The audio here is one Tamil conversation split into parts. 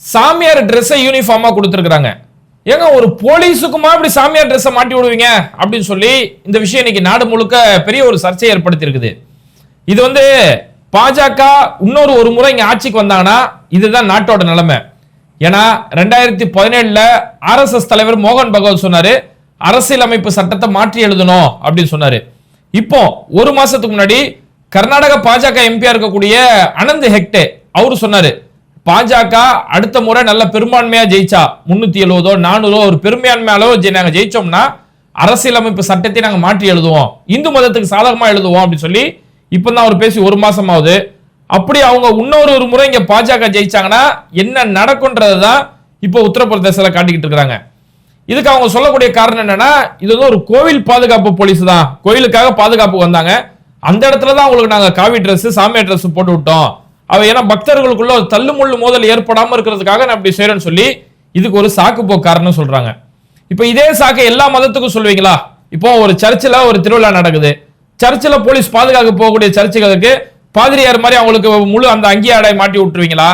சாமியார் ட்ரெஸ்ஸை யூனிஃபார்மாக கொடுத்துருக்குறாங்க. ஏங்க ஒரு போலீஸுக்குமா இப்படி சாமியார் ட்ரெஸ்ஸை மாட்டி விடுவீங்க? அப்படின்னு சொல்லி இந்த விஷயம் இன்னைக்கு நாடு முழுக்க பெரிய ஒரு சர்ச்சையை ஏற்படுத்தி இருக்குது இது வந்து பாஜக இன்னொரு ஒரு முறை இங்கே ஆட்சிக்கு வந்தாங்கன்னா இதுதான் நாட்டோட நிலைமை. ஏன்னா ரெண்டாயிரத்தி பதினேழுல ஆர்எஸ்எஸ் தலைவர் மோகன் பகவத் சொன்னாரு அரசியலமைப்பு சட்டத்தை மாற்றி எழுதணும் அப்படின்னு சொன்னாரு. இப்போ ஒரு மாசத்துக்கு முன்னாடி கர்நாடக பாஜக எம்பியா இருக்கக்கூடிய அனந்த் ஹெக்டே அவரு சொன்னாரு பாஜக அடுத்த முறை நல்ல பெரும்பான்மையா ஜெயிச்சா? முன்னூத்தி எழுபதோ நானூறோ ஒரு பெரும்பான்மை அளவு நாங்கள் நாங்க ஜெயிச்சோம்னா அரசியலமைப்பு சட்டத்தை நாங்க மாற்றி எழுதுவோம். இந்து மதத்துக்கு சாதகமா எழுதுவோம் அப்படின்னு சொல்லி இப்பதான் அவர் பேசி ஒரு மாசம் ஆகுது அப்படி அவங்க இன்னொரு ஒரு முறை இங்க பாஜக ஜெயிச்சாங்கன்னா என்ன நடக்கும்ன்றது தான் இப்போ உத்தரப்பிரதேசத்தில் காட்டிக்கிட்டு இருக்கிறாங்க இதுக்கு அவங்க சொல்லக்கூடிய காரணம் என்னன்னா இது வந்து ஒரு கோவில் பாதுகாப்பு போலீஸ் தான். கோயிலுக்காக பாதுகாப்பு வந்தாங்க. அந்த இடத்துல தான் அவங்களுக்கு நாங்கள் காவி ட்ரெஸ் சாமி ட்ரெஸ் போட்டு விட்டோம். அவ ஏன்னா பக்தர்களுக்குள்ள ஒரு தள்ளுமுள்ளு மோதல் ஏற்படாமல் இருக்கிறதுக்காக நான் அப்படி செய்யறேன்னு சொல்லி இதுக்கு ஒரு சாக்கு போக்காரன்னு சொல்றாங்க. இப்போ இதே சாக்கை எல்லா மதத்துக்கும் சொல்லுவீங்களா? இப்போ ஒரு சர்ச்சில் ஒரு திருவிழா நடக்குது. சர்ச்சில் போலீஸ் பாதுகாக்க போகக்கூடிய சர்ச்சுகளுக்கு பாதிரியார் மாதிரி அவங்களுக்கு முழு அந்த அங்கி ஆடை மாட்டி விட்டுருவீங்களா?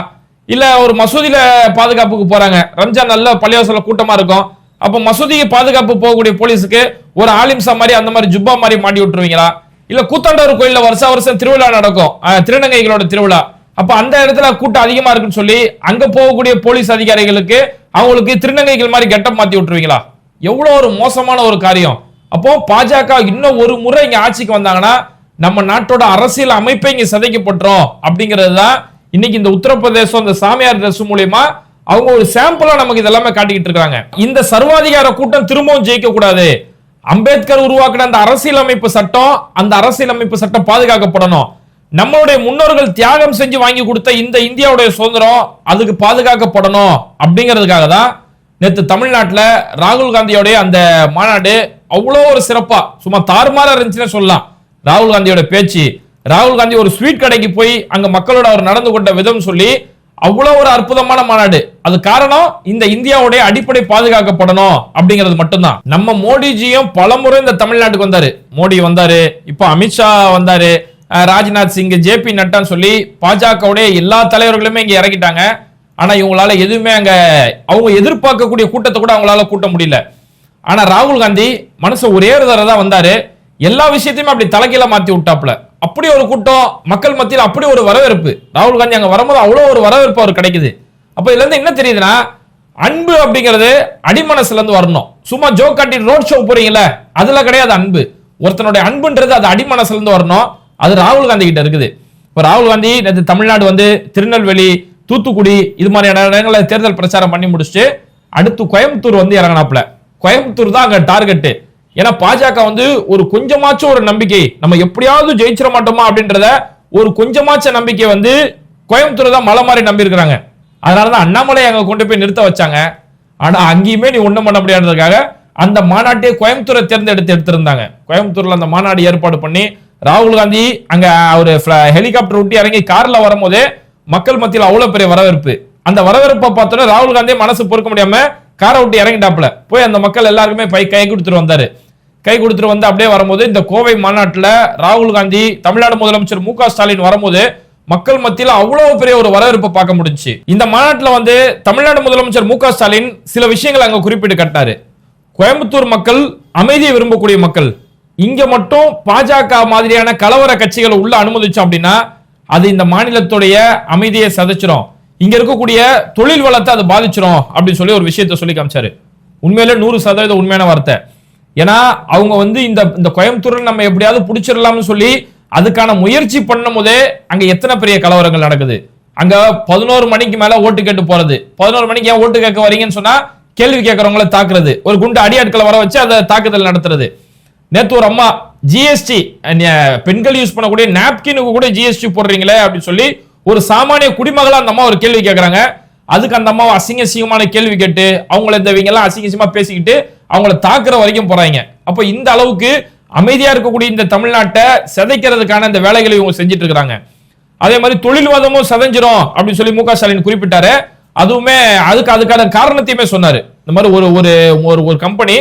இல்லை ஒரு மசூதியில் பாதுகாப்புக்கு போகிறாங்க ரம்ஜான் நல்ல பள்ளிவாசல கூட்டமாக இருக்கும். அப்போ மசூதிக்கு பாதுகாப்பு போகக்கூடிய போலீஸுக்கு ஒரு ஆலிம்சா மாதிரி அந்த மாதிரி ஜுப்பா மாதிரி மாட்டி விட்டுருவீங்களா? இல்லை கூத்தாண்டவர் கோயிலில் வருஷா வருஷம் திருவிழா நடக்கும். திருநங்கைகளோட திருவிழா. அப்ப அந்த இடத்துல கூட்டம் அதிகமா இருக்குன்னு சொல்லி அங்க போகக்கூடிய போலீஸ் அதிகாரிகளுக்கு அவங்களுக்கு திருநங்கைகள் மாதிரி கெட்டப் மாத்தி விட்டுருவீங்களா? எவ்வளவு ஒரு மோசமான ஒரு காரியம். அப்போ பாஜக இன்னும் ஒரு முறை இங்க ஆட்சிக்கு வந்தாங்கன்னா நம்ம நாட்டோட அரசியல் அமைப்பை இங்க சிதைக்கப்பட்டுரும் அப்படிங்கிறது தான் இன்னைக்கு இந்த உத்தரப்பிரதேசம் இந்த சாமியார் Dress மூலியமா அவங்க ஒரு சாம்பிளா நமக்கு இதெல்லாமே காட்டிக்கிட்டு இருக்காங்க. இந்த சர்வாதிகார கூட்டம் திரும்பவும் ஜெயிக்க கூடாது. அம்பேத்கர் உருவாக்கின அந்த அரசியலமைப்பு சட்டம் அந்த அரசியலமைப்பு சட்டம் பாதுகாக்கப்படணும். நம்மளுடைய முன்னோர்கள் தியாகம் செஞ்சு வாங்கி கொடுத்த இந்த இந்தியாவுடைய சுதந்திரம் அதுக்கு பாதுகாக்கப்படணும் அப்படிங்கிறதுக்காக தான் நேற்று தமிழ்நாட்டில் ராகுல் காந்தியோடைய அந்த மாநாடு அவ்வளோ ஒரு சிறப்பா சும்மா தாறுமாறா இருந்துச்சுன்னு சொல்லலாம். ராகுல் காந்தியோட பேச்சு ராகுல் காந்தி ஒரு ஸ்வீட் கடைக்கு போய் அங்க மக்களோட அவர் நடந்து கொண்ட விதம் சொல்லி அவ்வளோ ஒரு அற்புதமான மாநாடு. அது காரணம் இந்த இந்தியாவுடைய அடிப்படை பாதுகாக்கப்படணும் அப்படிங்கிறது மட்டும்தான். நம்ம மோடிஜியும் பலமுறை இந்த தமிழ்நாட்டுக்கு வந்தாரு. மோடி வந்தாரு இப்போ அமித்ஷா வந்தாரு ராஜ்நாத் சிங் ஜேபி நட்டான்னு சொல்லி பாஜகவுடைய எல்லா தலைவர்களுமே இங்கே இறக்கிட்டாங்க ஆனால் இவங்களால எதுவுமே அங்கே அவங்க எதிர்பார்க்கக்கூடிய கூட்டத்தை கூட அவங்களால கூட்ட முடியல. ஆனால் ராகுல் காந்தி மனசு ஒரே ஒரு தடவை தான் வந்தாரு. எல்லா விஷயத்தையுமே அப்படி தலைகீழ மாத்தி விட்டாப்ல அப்படி ஒரு கூட்டம் மக்கள் மத்தியில் அப்படி ஒரு வரவேற்பு. ராகுல் காந்தி அங்கே வரும்போது அவ்வளோ ஒரு வரவேற்பு அவர் கிடைக்குது. அப்போ இதுலேருந்து என்ன தெரியுதுன்னா அன்பு அப்படிங்கிறது அடிமனசுல இருந்து வரணும். சும்மா ஜோக் காட்டி ரோட் ஷோ போறீங்களே அதுல கிடையாது அன்பு. ஒருத்தனுடைய அன்புன்றது அது அடிமனசுல இருந்து வரணும். அது ராகுல் காந்தி கிட்ட இருக்குது. இப்போ ராகுல் காந்தி நேற்று தமிழ்நாடு வந்து திருநெல்வேலி தூத்துக்குடி இது மாதிரியான இடங்களில் தேர்தல் பிரச்சாரம் பண்ணி முடிச்சுட்டு அடுத்து கோயம்புத்தூர் வந்து இறங்கினாப்ல கோயம்புத்தூர் தான் அங்கே டார்கெட்டு. ஏன்னா பாஜக வந்து ஒரு கொஞ்சமாச்சும் ஒரு நம்பிக்கை. நம்ம எப்படியாவது ஜெயிச்சிட மாட்டோமா அப்படின்றத ஒரு கொஞ்சமாச்ச நம்பிக்கை வந்து கோயம்புத்தூர் தான் மலை மாதிரி நம்பியிருக்கிறாங்க அதனால தான் அண்ணாமலை அங்கே கொண்டு போய் நிறுத்த வச்சாங்க. ஆனால் அங்கேயுமே நீ ஒன்றும் பண்ண முடியாததுக்காக அந்த மாநாட்டையே கோயம்புத்தூரை தேர்ந்தெடுத்து எடுத்திருந்தாங்க. கோயம்புத்தூரில் அந்த மாநாடு ஏற்பாடு பண்ணி ராகுல் காந்தி அங்க ஒரு ஹெலிகாப்டர் விட்டு இறங்கி கார்ல வரும்போது மக்கள் மத்தியில் அவ்வளவு பெரிய வரவேற்பு. அந்த வரவேற்பை பார்த்தோன்னே ராகுல் காந்தி மனசு பொறுக்க முடியாம காரை விட்டு இறங்கிட்டாப்ல போய் அந்த மக்கள் எல்லாருக்குமே பை கை கொடுத்துட்டு வந்தாரு. கை கொடுத்துட்டு வந்து அப்படியே வரும்போது இந்த கோவை மாநாட்டில் ராகுல் காந்தி தமிழ்நாடு முதலமைச்சர் மு ஸ்டாலின் வரும்போது மக்கள் மத்தியில் அவ்வளவு பெரிய ஒரு வரவேற்பை பார்க்க முடிஞ்சுச்சு. இந்த மாநாட்டில் வந்து தமிழ்நாடு முதலமைச்சர் மு ஸ்டாலின் சில விஷயங்களை அங்கே குறிப்பிட்டு கட்டினாரு. கோயம்புத்தூர் மக்கள் அமைதியை விரும்பக்கூடிய மக்கள் இங்க மட்டும் பாஜக மாதிரியான கலவர கட்சிகளை உள்ள அனுமதிச்சோம் அப்படின்னா அது இந்த மாநிலத்துடைய அமைதியை சதைச்சிரும். இங்க இருக்கக்கூடிய தொழில் வளத்தை அது பாதிச்சிரும் அப்படின்னு சொல்லி ஒரு விஷயத்த சொல்லி காமிச்சாரு. உண்மையில நூறு சதவீதம் உண்மையான வார்த்தை. ஏன்னா அவங்க வந்து இந்த இந்த கோயம்புத்தூர்ல நம்ம எப்படியாவது பிடிச்சிடலாம்னு சொல்லி அதுக்கான முயற்சி பண்ணும் போதே அங்க எத்தனை பெரிய கலவரங்கள் நடக்குது? அங்க பதினோரு மணிக்கு மேல ஓட்டு கேட்டு போறது. பதினோரு மணிக்கு ஏன் ஓட்டு கேட்க வரீங்கன்னு சொன்னா கேள்வி கேட்கறவங்களை தாக்குறது. ஒரு குண்டு அடியாட்களை வர வச்சு அதை தாக்குதல் நடத்துறது. நேற்று ஒரு அம்மா ஜிஎஸ்டி பெண்கள் யூஸ் பண்ணக்கூடிய நாப்கினுக்கு கூட ஜிஎஸ்டி போடுறீங்களே அப்படின்னு சொல்லி ஒரு சாமானிய குடிமகளா அந்த அம்மா ஒரு கேள்வி கேட்கறாங்க அதுக்கு அந்த அம்மாவை அசிங்க அசிங்கமான கேள்வி கேட்டு அவங்கள இந்த இவங்கெல்லாம் எல்லாம் பேசிக்கிட்டு அவங்கள தாக்குற வரைக்கும் போறாங்க. அப்ப இந்த அளவுக்கு அமைதியா இருக்கக்கூடிய இந்த தமிழ்நாட்டை சிதைக்கிறதுக்கான இந்த வேலைகளை இவங்க செஞ்சுட்டு இருக்கிறாங்க. அதே மாதிரி தொழில்வாதமும் சதைஞ்சிரும் அப்படின்னு சொல்லி மு க ஸ்டாலின் குறிப்பிட்டாரு. அதுவுமே அதுக்கு அதுக்கான காரணத்தையுமே சொன்னாரு. இந்த மாதிரி ஒரு ஒரு ஒரு ஒரு கம்பெனி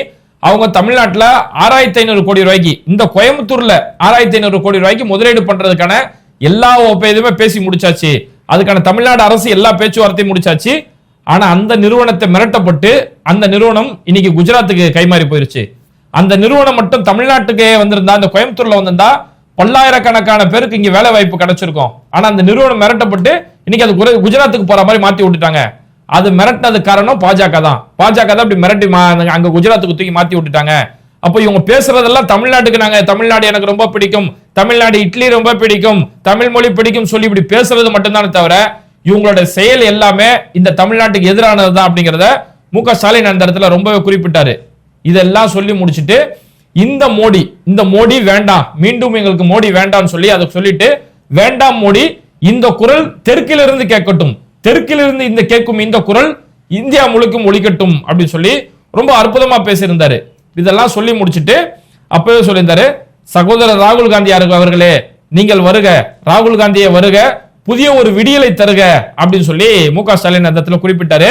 அவங்க தமிழ்நாட்டில் ஆறாயிரத்தி ஐநூறு கோடி ரூபாய்க்கு இந்த கோயம்புத்தூர்ல ஆறாயிரத்தி ஐநூறு கோடி ரூபாய்க்கு முதலீடு பண்றதுக்கான எல்லா ஒப்ப- இதுவுமே பேசி முடிச்சாச்சு. அதுக்கான தமிழ்நாடு அரசு எல்லா பேச்சுவார்த்தையும் முடிச்சாச்சு. ஆனா அந்த நிறுவனத்தை மிரட்டப்பட்டு அந்த நிறுவனம் இன்னைக்கு குஜராத்துக்கு கைமாறி போயிருச்சு. அந்த நிறுவனம் மட்டும் தமிழ்நாட்டுக்கே வந்திருந்தா அந்த கோயம்புத்தூர்ல வந்திருந்தா பல்லாயிரக்கணக்கான பேருக்கு இங்க வேலை வாய்ப்பு கிடைச்சிருக்கும். ஆனா அந்த நிறுவனம் மிரட்டப்பட்டு இன்னைக்கு அது குர- குஜராத்துக்கு போற மாதிரி மாத்தி விட்டுட்டாங்க. அது மிரட்டினது காரணம் பாஜக தான். பாஜக தான் இப்படி மிரட்டி மா- அங்க குஜராத்துக்கு தூக்கி மாத்தி விட்டுட்டாங்க. அப்போ இவங்க பேசுறதெல்லாம் தமிழ்நாட்டுக்கு நாங்க தமிழ்நாடு எனக்கு ரொம்ப பிடிக்கும். தமிழ்நாடு இட்லி ரொம்ப பிடிக்கும். தமிழ் மொழி பிடிக்கும் சொல்லி இப்படி பேசுறது மட்டும்தானே தவிர இவங்களோட செயல் எல்லாமே இந்த தமிழ்நாட்டுக்கு எதிரானது தான் அப்படிங்கிறத மு க ஸ்டாலின் அந்த இடத்துல ரொம்பவே குறிப்பிட்டாரு. இதெல்லாம் சொல்லி முடிச்சுட்டு இந்த மோடி இந்த மோடி வேண்டாம். மீண்டும் எங்களுக்கு மோடி வேண்டாம்னு சொல்லி அதை சொல்லிட்டு வேண்டாம் மோடி இந்த குரல் தெற்கிலிருந்து கேட்கட்டும். தெற்கிலிருந்து இந்த கேட்கும் இந்த குரல் இந்தியா முழுக்கும் ஒழிக்கட்டும் அப்படின்னு சொல்லி ரொம்ப அற்புதமா பேசியிருந்தாரு. இதெல்லாம் சொல்லி முடிச்சுட்டு அப்பவே சொல்லியிருந்தாரு சகோதரர் ராகுல் காந்தி அவர்களே? நீங்கள் வருக. ராகுல் காந்தியை வருக. புதிய ஒரு விடியலை தருக. அப்படின்னு சொல்லி மு க ஸ்டாலின் அந்த இடத்துல குறிப்பிட்டாரு.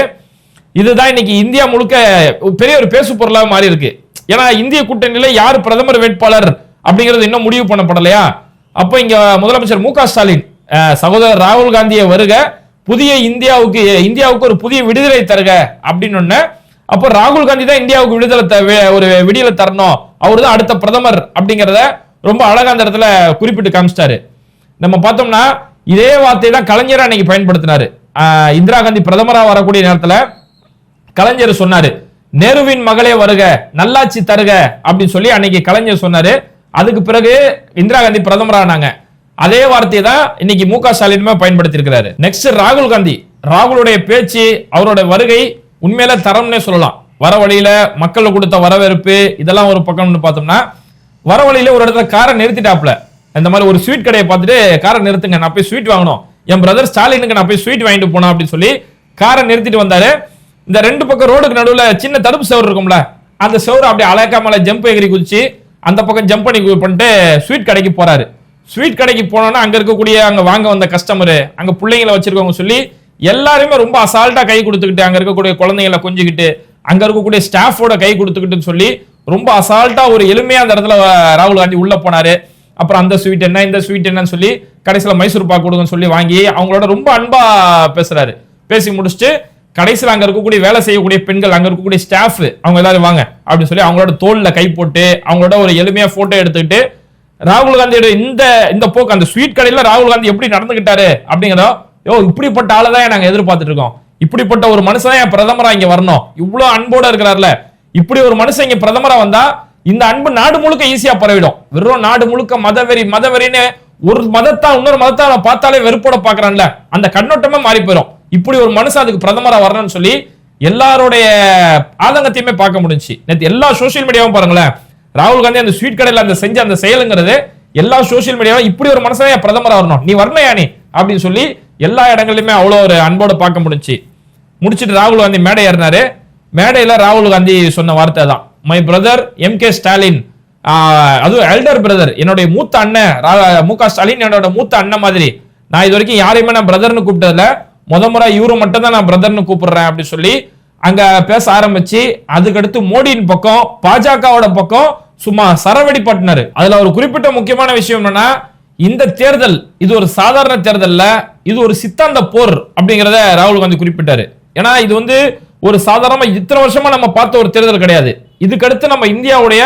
இதுதான் இன்னைக்கு இந்தியா முழுக்க பெரிய ஒரு பேசு பொருளாக மாறி இருக்கு ஏன்னா இந்திய கூட்டணியில யார் பிரதமர் வேட்பாளர் அப்படிங்கிறது இன்னும் முடிவு பண்ணப்படலையா? அப்போ இங்க முதலமைச்சர் மு க ஸ்டாலின் சகோதரர் ராகுல் காந்தியை வருக. புதிய இந்தியாவுக்கு இந்தியாவுக்கு ஒரு புதிய விடுதலை தருக அப்படின்னு ஒண்ணு அப்போ ராகுல் காந்தி தான் இந்தியாவுக்கு விடுதலை த- வே- ஒரு விடியலை தரணும். அவர் தான் அடுத்த பிரதமர் அப்படிங்கிறத ரொம்ப அழகா அந்த இடத்துல குறிப்பிட்டு காமிச்சிட்டாரு. நம்ம பார்த்தோம்னா இதே வார்த்தை தான் கலைஞர் அன்னைக்கு பயன்படுத்தினாரு. இந்திரா காந்தி பிரதமராக வரக்கூடிய நேரத்தில் கலைஞர் சொன்னாரு நேருவின் மகளே வருக நல்லாட்சி தருக அப்படின்னு சொல்லி அன்னைக்கு கலைஞர் சொன்னாரு. அதுக்கு பிறகு இந்திரா காந்தி பிரதமரானாங்க. அதே வார்த்தையை தான் இன்னைக்கு மு க. ஸ்டாலினுமே பயன்படுத்தி இருக்கிறாரு நெக்ஸ்ட் ராகுல் காந்தி ராகுலுடைய பேச்சு அவரோட வருகை உண்மையில தரம்னே சொல்லலாம். வர வழியில மக்கள் கொடுத்த வரவேற்பு இதெல்லாம் ஒரு பக்கம்னு பார்த்தோம்னா வர வழியில ஒரு இடத்துல காரை நிறுத்திட்டாப்ல இந்த மாதிரி ஒரு ஸ்வீட் கடையை பார்த்துட்டு காரை நிறுத்துங்க நான் போய் ஸ்வீட் வாங்கணும். என் பிரதர் ஸ்டாலினுக்கு நான் போய் ஸ்வீட் வாங்கிட்டு போனோம் அப்படின்னு சொல்லி காரை நிறுத்திட்டு வந்தாரு. இந்த ரெண்டு பக்கம் ரோடுக்கு நடுவுல சின்ன தடுப்பு செவர் இருக்கும்ல அந்த செவரு அப்படியே அழகாமல ஜம்ப் எகிரி குதிச்சு அந்த பக்கம் ஜம்ப் பண்ணி பண்ணிட்டு ஸ்வீட் கடைக்கு போறாரு. ஸ்வீட் கடைக்கு போனோன்னா அங்க இருக்கக்கூடிய அங்க வாங்க வந்த கஸ்டமரு அங்க பிள்ளைங்களை வச்சிருக்கவங்க சொல்லி எல்லாருமே ரொம்ப அசால்ட்டா கை கொடுத்துக்கிட்டு அங்க இருக்கக்கூடிய குழந்தைங்களை கொஞ்சிக்கிட்டு அங்க இருக்கக்கூடிய ஸ்டாஃபோட கை கொடுத்துக்கிட்டுன்னு சொல்லி ரொம்ப அசால்ட்டா ஒரு எளிமையா அந்த இடத்துல ராகுல் காந்தி உள்ள போனாரு. அப்புறம் அந்த ஸ்வீட் என்ன இந்த ஸ்வீட் என்னன்னு சொல்லி கடைசியில மைசூர் பாக்கு கொடுங்கன்னு சொல்லி வாங்கி அவங்களோட ரொம்ப அன்பா பேசுறாரு. பேசி முடிச்சுட்டு கடைசியில் அங்க இருக்கக்கூடிய வேலை செய்யக்கூடிய பெண்கள் அங்க இருக்கக்கூடிய ஸ்டாஃப் அவங்க எல்லாரும் வாங்க அப்படின்னு சொல்லி அவங்களோட தோல்ல கை போட்டு அவங்களோட ஒரு எளிமையா போட்டோ எடுத்துக்கிட்டு ராகுல் காந்தியோட இந்த இந்த போக்கு அந்த ஸ்வீட் கடையில ராகுல் காந்தி எப்படி நடந்துகிட்டாரு அப்படிங்கிறதோ யோ இப்படிப்பட்ட ஆளை தான் நாங்க எதிர்பார்த்துட்டு இருக்கோம். இப்படிப்பட்ட ஒரு மனுஷன் என் பிரதமரா இங்க வரணும். இவ்வளவு அன்போட இருக்கிறார்ல. இப்படி ஒரு மனுஷன் இங்க பிரதமரா வந்தா இந்த அன்பு நாடு முழுக்க ஈஸியா பரவிடும். வெறும் நாடு முழுக்க மதவெறி மதவெறின்னு ஒரு மதத்தா இன்னொரு மதத்தை அவன் பார்த்தாலே வெறுப்போட பாக்குறான்ல அந்த கண்ணோட்டமே மாறி போயிடும் இப்படி ஒரு மனுஷன் அதுக்கு பிரதமரா வரணும்னு சொல்லி எல்லாருடைய ஆதங்கத்தையுமே பார்க்க முடிஞ்சுச்சு. நேற்று எல்லா சோஷியல் மீடியாவும் பாருங்களேன். ராகுல் காந்தி அந்த ஸ்வீட் கடையில் அந்த செஞ்ச அந்த செயலுங்கிறது எல்லா சோஷியல் மீடியாவும் இப்படி ஒரு மனசனையா பிரதமராக வரணும். நீ வரணையா நீ? அப்படின்னு சொல்லி எல்லா இடங்கள்லையுமே அவ்வளோ ஒரு அன்போட பார்க்க முடிஞ்சுச்சு. முடிச்சிட்டு ராகுல் காந்தி மேடை ஏறினாரு. மேடையில் ராகுல் காந்தி சொன்ன வார்த்தை தான் my brother M K Stalin அதுவும் எல்டர் பிரதர் என்னுடைய மூத்த அண்ணன் ரா- மு க ஸ்டாலின் என்னோட மூத்த அண்ணன் மாதிரி. நான் இது வரைக்கும் யாரையுமே நான் பிரதர்னு கூப்பிட்டதில்ல. முத முறை இவரு மட்டும் தான் நான் பிரதர்னு கூப்பிடுறேன் அப்படின்னு சொல்லி அங்க பேச ஆரம்பிச்சு அதுக்கடுத்து மோடியின் பக்கம் பாஜகவோட பக்கம் சும்மா சரவடி பட்டினாரு. அதுல ஒரு குறிப்பிட்ட முக்கியமான விஷயம் என்னன்னா இந்த தேர்தல் இது ஒரு சாதாரண தேர்தல்ல இது ஒரு சித்தாந்த போர் அப்படிங்கிறத ராகுல் காந்தி குறிப்பிட்டாரு. ஏன்னா இது வந்து ஒரு சாதாரணமா இத்தனை வருஷமா நம்ம பார்த்த ஒரு தேர்தல் கிடையாது. இதுக்கடுத்து நம்ம இந்தியாவுடைய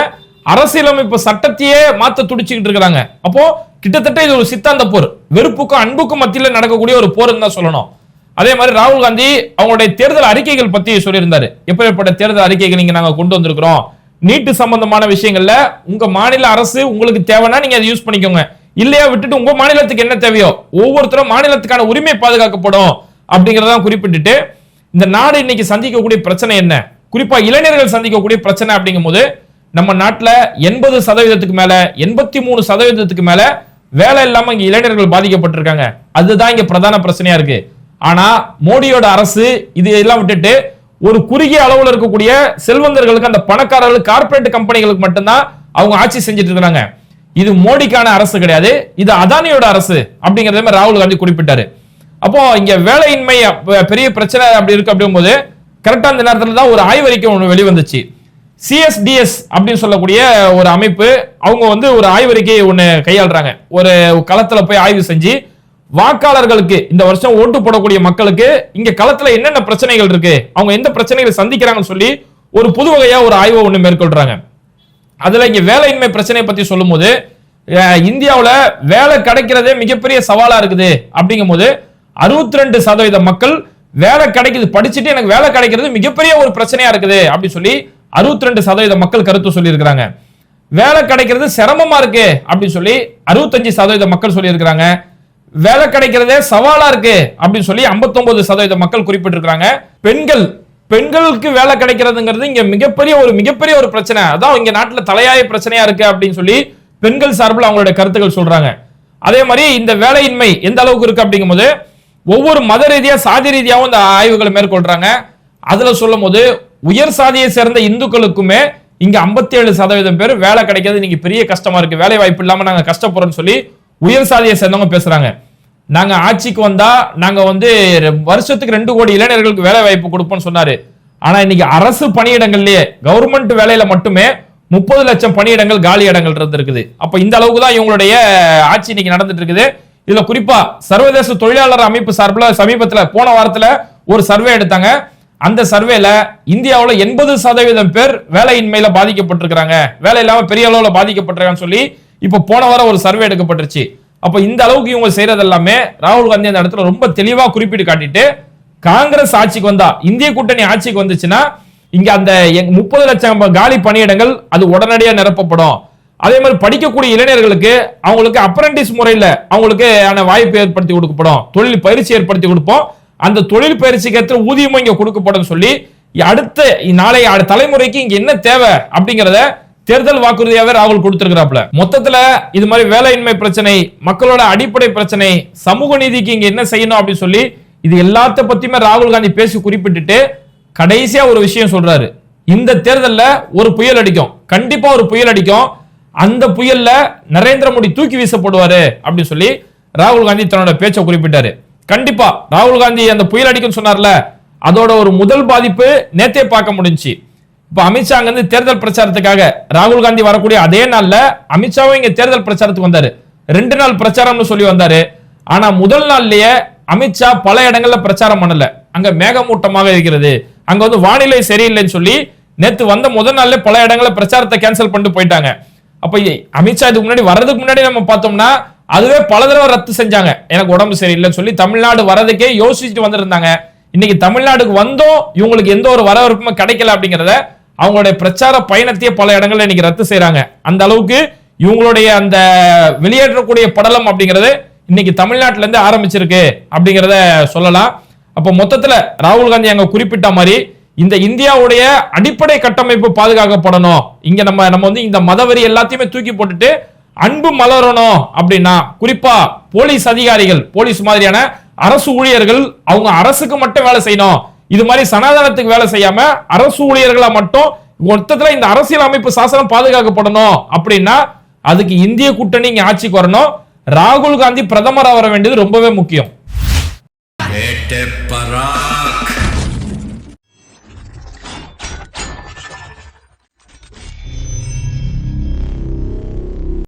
அரசியலமைப்பு சட்டத்தையே மாத்த துடிச்சுக்கிட்டு இருக்கிறாங்க. அப்போ கிட்டத்தட்ட இது ஒரு சித்தாந்த போர். வெறுப்புக்கும் அன்புக்கும் மத்தியில் நடக்கக்கூடிய ஒரு போர்னு தான் சொல்லணும். அதே மாதிரி ராகுல் காந்தி அவங்களுடைய தேர்தல் அறிக்கைகள் பத்தி சொல்லியிருந்தாரு. எப்படிப்பட்ட தேர்தல் அறிக்கைகள் நீங்க நாங்க கொண்டு வந்திருக்கிறோம்? நீட்டு சம்பந்தமான விஷயங்கள்ல உங்க மாநில அரசு உங்களுக்கு தேவைன்னா நீங்க அதை யூஸ் பண்ணிக்கோங்க. இல்லையா விட்டுட்டு உங்க மாநிலத்துக்கு என்ன தேவையோ ஒவ்வொருத்தரும் மாநிலத்துக்கான உரிமை பாதுகாக்கப்படும் அப்படிங்கறதான் குறிப்பிட்டுட்டு இந்த நாடு இன்னைக்கு சந்திக்கக்கூடிய பிரச்சனை என்ன? குறிப்பா இளைஞர்கள் சந்திக்கக்கூடிய பிரச்சனை அப்படிங்கும் போது நம்ம நாட்டுல எண்பது சதவீதத்துக்கு மேல எண்பத்தி மூணு சதவீதத்துக்கு மேல வேலை இல்லாம இங்க இளைஞர்கள் பாதிக்கப்பட்டிருக்காங்க. அதுதான் இங்க பிரதான பிரச்சனையா இருக்கு. ஆனா மோடியோட அரசு இது எல்லாம் விட்டுட்டு ஒரு குறுகிய அளவில் இருக்கக்கூடிய செல்வந்தர்களுக்கு அந்த பணக்காரர்களுக்கு கார்ப்பரேட் கம்பெனிகளுக்கு மட்டும்தான் அவங்க ஆட்சி செஞ்சுட்டு இருந்தாங்க இது மோடிக்கான அரசு கிடையாது. இது அதானியோட அரசு அப்படிங்கறத மாதிரி ராகுல் காந்தி குறிப்பிட்டாரு. அப்போ இங்க வேலையின்மை பெரிய பிரச்சனை அப்படி இருக்கு அப்படிங்கும்போது கரெக்டா அந்த நேரத்துல தான் ஒரு ஆய்வறிக்கை ஒன்று வெளிவந்துச்சு. சிஎஸ்டிஎஸ் அப்படின்னு சொல்லக்கூடிய ஒரு அமைப்பு அவங்க வந்து ஒரு ஆய்வறிக்கையை ஒன்று கையாளுறாங்க. ஒரு களத்துல போய் ஆய்வு செஞ்சு வாக்காளர்களுக்கு இந்த வருஷம் ஓட்டு போடக்கூடிய மக்களுக்கு இங்க களத்துல என்னென்ன பிரச்சனைகள் இருக்கு? அவங்க எந்த பிரச்சனைகளை சந்திக்கிறாங்கன்னு சொல்லி ஒரு புது வகையா ஒரு ஆய்வை ஒன்று மேற்கொள்றாங்க. அதுல இங்க வேலையின்மை பிரச்சனையை பத்தி சொல்லும்போது போது இந்தியாவுல வேலை கிடைக்கிறதே மிகப்பெரிய சவாலா இருக்குது. அப்படிங்கும்போது அறுபத்தி ரெண்டு சதவீத மக்கள் வேலை கிடைக்குது படிச்சுட்டு எனக்கு வேலை கிடைக்கிறது மிகப்பெரிய ஒரு பிரச்சனையா இருக்குது அப்படின்னு சொல்லி அறுபத்தி ரெண்டு சதவீத மக்கள் கருத்து சொல்லியிருக்கிறாங்க. வேலை கிடைக்கிறது சிரமமா இருக்கு அப்படின்னு சொல்லி அறுபத்தஞ்சு சதவீத மக்கள் சொல்லியிருக்கிறாங்க. வேலை கிடைக்கிறதே சவாலா இருக்கு அப்படின்னு சொல்லி 59% சதவீத மக்கள் குறிப்பிட்டிருக்கிறாங்க. பெண்கள் பெண்களுக்கு வேலை கிடைக்கிறதுங்கிறது இங்க மிகப்பெரிய ஒரு மிகப்பெரிய ஒரு பிரச்சனை. அதான் இங்க நாட்டுல தலையாய பிரச்சனையா இருக்கு அப்படின்னு சொல்லி பெண்கள் சார்பில் அவங்களுடைய கருத்துக்கள் சொல்றாங்க. அதே மாதிரி இந்த வேலையின்மை எந்த அளவுக்கு இருக்கு அப்படிங்கும்போது ஒவ்வொரு மத ரீதியா சாதி ரீதியாகவும் இந்த ஆய்வுகளை மேற்கொள்றாங்க. அதுல சொல்லும் போது உயர் சாதியை சேர்ந்த இந்துக்களுக்குமே இங்க 57% சதவீதம் பேர் வேலை கிடைக்கிறது இன்னைக்கு பெரிய கஷ்டமா இருக்கு. வேலை வாய்ப்பு இல்லாம நாங்க கஷ்டப்படுறோம்னு சொல்லி உயர் சாதியை சேர்ந்தவங்க பேசுறாங்க. நாங்க ஆட்சிக்கு வந்தா நாங்க வந்து வருஷத்துக்கு ரெண்டு கோடி இளைஞர்களுக்கு வேலை வாய்ப்பு கொடுப்போம்னு சொன்னாரு. ஆனா இன்னைக்கு அரசு பணியிடங்கள்லயே கவர்மெண்ட் வேலையில மட்டுமே முப்பது லட்சம் பணியிடங்கள் காலி இடங்கள் இருந்திருக்குது. அப்ப இந்த அளவுக்கு தான் இவங்களுடைய ஆட்சி இன்னைக்கு நடந்துட்டு இருக்குது. இதுல குறிப்பா சர்வதேச தொழிலாளர் அமைப்பு சார்பில் சமீபத்துல போன வாரத்துல ஒரு சர்வே எடுத்தாங்க. அந்த சர்வேல இந்தியாவில் எண்பது சதவீதம் பேர் வேலையின்மையில பாதிக்கப்பட்டிருக்கிறாங்க. வேலை இல்லாம பெரிய அளவில் பாதிக்கப்பட்டிருக்காங்கன்னு சொல்லி இப்போ போன வாரம் ஒரு சர்வே எடுக்கப்பட்டுருச்சு. அப்ப இந்த அளவுக்கு இவங்க செய்யறது எல்லாமே ராகுல் காந்தி அந்த இடத்துல ரொம்ப தெளிவா குறிப்பிட்டு காட்டிட்டு காங்கிரஸ் ஆட்சிக்கு வந்தா இந்திய கூட்டணி ஆட்சிக்கு வந்துச்சுன்னா இங்க அந்த முப்பது லட்சம் காலி பணியிடங்கள் அது உடனடியா நிரப்பப்படும். அதே மாதிரி படிக்கக்கூடிய இளைஞர்களுக்கு அவங்களுக்கு அப்ரண்டிஸ் முறையில அவங்களுக்கு ஆன வாய்ப்பு ஏற்படுத்தி கொடுக்கப்படும். தொழில் பயிற்சி ஏற்படுத்தி கொடுப்போம். அந்த தொழில் பயிற்சிக்கு ஏற்ற ஊதியமும் இங்க கொடுக்கப்படும் சொல்லி அடுத்த நாளை தலைமுறைக்கு இங்க என்ன தேவை அப்படிங்கறத தேர்தல் வாக்குறுதியாவே ராகுல் கொடுத்திருக்கிறாப்ல மொத்தத்துல இது மாதிரி வேலையின்மை பிரச்சனை மக்களோட அடிப்படை பிரச்சனை சமூக நீதிக்கு இங்க என்ன செய்யணும் அப்படின்னு சொல்லி இது எல்லாத்த பத்தியுமே ராகுல் காந்தி பேசி குறிப்பிட்டுட்டு கடைசியா ஒரு விஷயம் சொல்றாரு. இந்த தேர்தல்ல ஒரு புயல் அடிக்கும். கண்டிப்பா ஒரு புயல் அடிக்கும். அந்த புயல்ல நரேந்திர மோடி தூக்கி வீசப்படுவாரு அப்படின்னு சொல்லி ராகுல் காந்தி தன்னோட பேச்சை குறிப்பிட்டாரு. கண்டிப்பா ராகுல் காந்தி அந்த புயல் அடிக்கும் சொன்னார்ல. அதோட ஒரு முதல் பாதிப்பு நேத்தே பார்க்க முடிஞ்சுச்சு. இப்போ அமித்ஷா அங்கேருந்து தேர்தல் பிரச்சாரத்துக்காக ராகுல் காந்தி வரக்கூடிய அதே நாள்ல அமித்ஷாவும் இங்க தேர்தல் பிரச்சாரத்துக்கு வந்தாரு. ரெண்டு நாள் பிரச்சாரம்னு சொல்லி வந்தாரு. ஆனா முதல் நாள்லயே அமித்ஷா பல இடங்கள்ல பிரச்சாரம் பண்ணல. அங்க மேகமூட்டமாக இருக்கிறது. அங்க வந்து வானிலை சரியில்லைன்னு சொல்லி நேத்து வந்த முதல் நாள்ல பல இடங்கள்ல பிரச்சாரத்தை கேன்சல் பண்ணிட்டு போயிட்டாங்க. அப்ப அமித்ஷா இதுக்கு முன்னாடி வர்றதுக்கு முன்னாடி நம்ம பார்த்தோம்னா அதுவே பல தடவை ரத்து செஞ்சாங்க. எனக்கு உடம்பு சரியில்லைன்னு சொல்லி தமிழ்நாடு வரதுக்கே யோசிச்சுட்டு வந்திருந்தாங்க. இன்னைக்கு தமிழ்நாடுக்கு வந்தோம் இவங்களுக்கு எந்த ஒரு வரவேற்புமே கிடைக்கல அப்படிங்கிறத அவங்களுடைய பிரச்சார பயணத்தையே பல இடங்கள்ல இன்னைக்கு ரத்து செய்யறாங்க அந்த அளவுக்கு இவங்களுடைய அந்த வெளியேற்றக்கூடிய படலம் அப்படிங்கிறது இன்னைக்கு தமிழ்நாட்டிலேருந்து ஆரம்பிச்சிருக்கு அப்படிங்கிறத சொல்லலாம். அப்ப மொத்தத்துல ராகுல் காந்தி அங்க குறிப்பிட்ட மாதிரி இந்த இந்தியாவுடைய அடிப்படை கட்டமைப்பு பாதுகாக்கப்படணும். இங்க நம்ம நம்ம வந்து இந்த மதவெறி எல்லாத்தையுமே தூக்கி போட்டுட்டு அன்பு மலரணும் அப்படின்னா குறிப்பா போலீஸ் அதிகாரிகள் போலீஸ் மாதிரியான அரசு ஊழியர்கள் அவங்க அரசுக்கு மட்டும் வேலை செய்யணும். இது மாதிரி சனாதனத்துக்கு வேலை செய்யாம அரசு ஊழியர்களா மட்டும் மொத்தத்துல இந்த அரசியல் அமைப்பு சாசனம் பாதுகாக்கப்படணும் அப்படின்னா அதுக்கு இந்திய கூட்டணி இங்க ஆட்சிக்கு வரணும். ராகுல் காந்தி பிரதமராக வர வேண்டியது ரொம்பவே முக்கியம். பரா